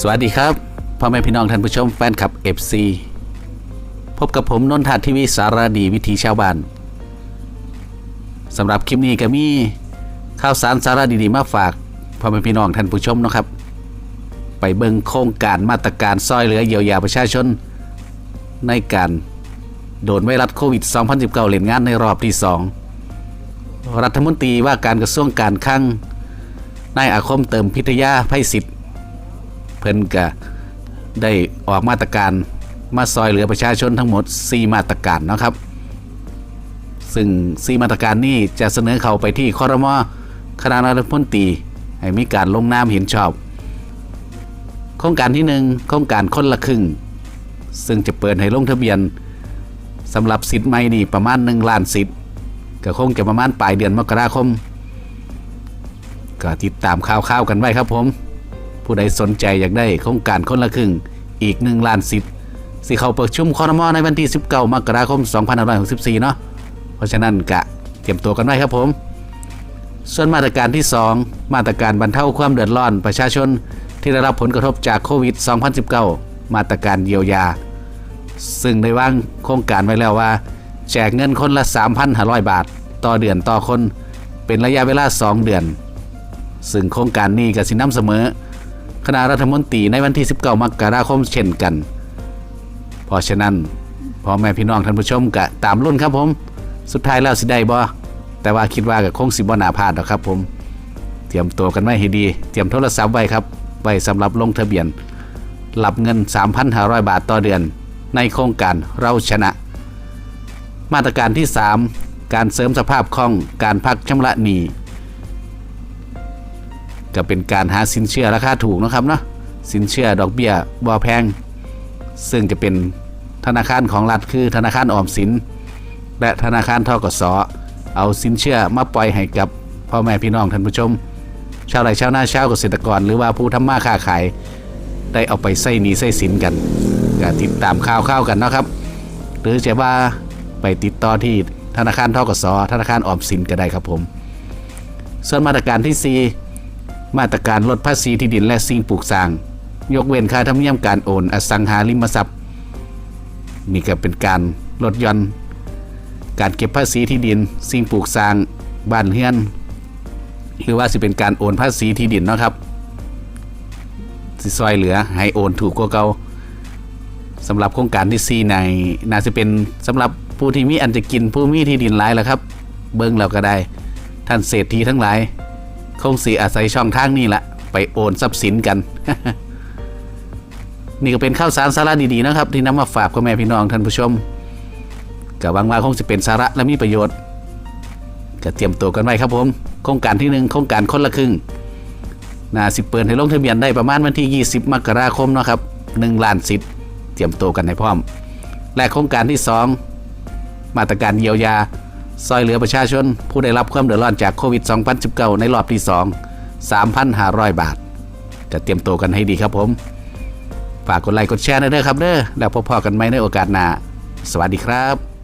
สวัสดีครับพ่อแม่พี่น้องท่านผู้ชมแฟนคลับ FC พบกับผมนนทาทีวีสารดีวิถีชาวบ้านสำหรับคลิปนี้ก็มีข่าวสารสาระดีๆมาฝากพ่อแม่พี่น้องท่านผู้ชมนะครับ ไปเบิ่งโครงการมาตรการซอยเหลือเยียวยาประชาชน ในการโดนไวรัสโควิด 2019 เล่นงานในรอบที่ 2 รัฐมนตรีว่าการกระทรวงการคลังนายอาคมเติมพิทยาไพศิษฐ เพิ่นก็ได้ออกมาตรการมาซอยเหลือประชาชนทั้งหมด 4 มาตรการนะครับ ซึ่ง 4 มาตรการนี้จะเสนอเข้าไปที่คอรมอคณะรัฐมนตรีให้มีการลงนามเห็นชอบ โครงการที่ 1 โครงการคนละครึ่ง ซึ่งจะเปิดให้ลงทะเบียนสำหรับสิทธิ์ใหม่นี่ประมาณ 1 ล้านสิทธิ์ก็คงจะประมาณปลายเดือนมกราคม ก็ติดตามข่าวๆกันไว้ครับผม ผู้ใดสนใจอยากได้โครงการคนละครึ่งอีก1ล้านสิทธิ์สิเข้าประชุมคอรมอในวันที่ 19 มกราคม 2564 เนาะเพราะฉะนั้นกะเตรียมตัวกันไว้ครับผม ส่วนมาตรการที่ 2 มาตรการบรรเทาความเดือดร้อนประชาชนที่ได้รับผลกระทบจากโควิด 2019 มาตรการเยียวยา ซึ่งได้วางโครงการไว้แล้วว่า แจกเงินคนละ 3,500 บาท ต่อเดือนต่อคน เป็นระยะเวลา 2 เดือน ซึ่งโครงการนี้ก็สิน้ำเสมอ คณะรัฐมนตรีในวันที่ 19 มกราคมเช่นกัน เพราะฉะนั้นพ่อแม่พี่น้องท่านผู้ชมก็ตามรุ่นครับผม สุดท้ายแล้วสิได้บ่แต่ว่าคิดว่าก็คงสิบ่นาพลาดหรอกครับ ผม เตรียมตัวกันไว้ให้ดี เตรียมโทรศัพท์ไว้ครับ ไว้สำหรับลงทะเบียนรับเงิน 3,500 บาทต่อเดือน ในโครงการเราชนะ มาตรการที่ 3 การเสริมสภาพคล่องการพักชำระหนี้ ก็เป็นการหาสินเชื่อราคาถูกนะครับเนาะสินเชื่อดอกเบี้ยบ่แพง ซึ่งจะเป็นธนาคารของรัฐคือธนาคารออมสิน และธนาคารทกสเอาสินเชื่อมาปล่อยให้กับพ่อแม่พี่น้องท่านผู้ชม ชาวไร่ชาวนาชาวเกษตรกร หรือว่าผู้ทำมาค้าขาย ได้เอาไปใส่หนี้ใส่สินกันก็ติดตามข่าวๆกันนะครับ หรือจะว่าไปติดต่อที่ธนาคารทกสธนาคารออมสินก็ได้ครับผม ส่วนมาตรการที่ 4 มาตรการลดภาษีที่ดินและสิ่งปลูกสร้าง ยกเว้นค่าธรรมเนียมการโอน อสังหาริมทรัพย์ นี่ก็เป็นการลดย่อนการเก็บภาษีที่ดิน สิ่งปลูกสร้างบ้านเฮือน หรือว่าสิเป็นการโอนภาษีที่ดินเนาะครับ สิซอยเหลือให้โอนถูกกว่าเก่าสำหรับโครงการที่4ในน่าจะเป็นสำหรับผู้ที่มีอันจะกินผู้มีที่ดินหลายแล้วครับ เบิ้งเราก็ได้ ท่านเศรษฐีทั้งหลาย คงสีอาศัยช่องทางนี้แหละไปโอนทรัพย์สินกัน นี่ก็เป็นข้าวสารสาระดีๆนะครับ ที่นำมาฝากพ่อแม่พี่น้องท่านผู้ชมก็หวังว่าคงจะเป็นสาระและมีประโยชน์ก็เตรียมตัวกันไว้ครับผมโครงการที่หนึ่งโครงการคนละครึ่งน่าสิเปิดให้ลงทะเบียนได้ประมาณวันที่ 20 มกราคมนะครับ1ล้านสิทธิ์เตรียมตัวกันให้พร้อม และโครงการที่ 2 มาตรการเยียวยา ซอยเหลือประชาชน ผู้ได้รับความเดือดร้อนจากโควิด 2019 ในรอบที่ 2 3,500 บาท จะเตรียมตัวกันให้ดีครับผม ฝากกดไลค์กดแชร์นะเด้อครับเด้อแล้วพบกันใหม่ในโอกาสหน้า สวัสดีครับ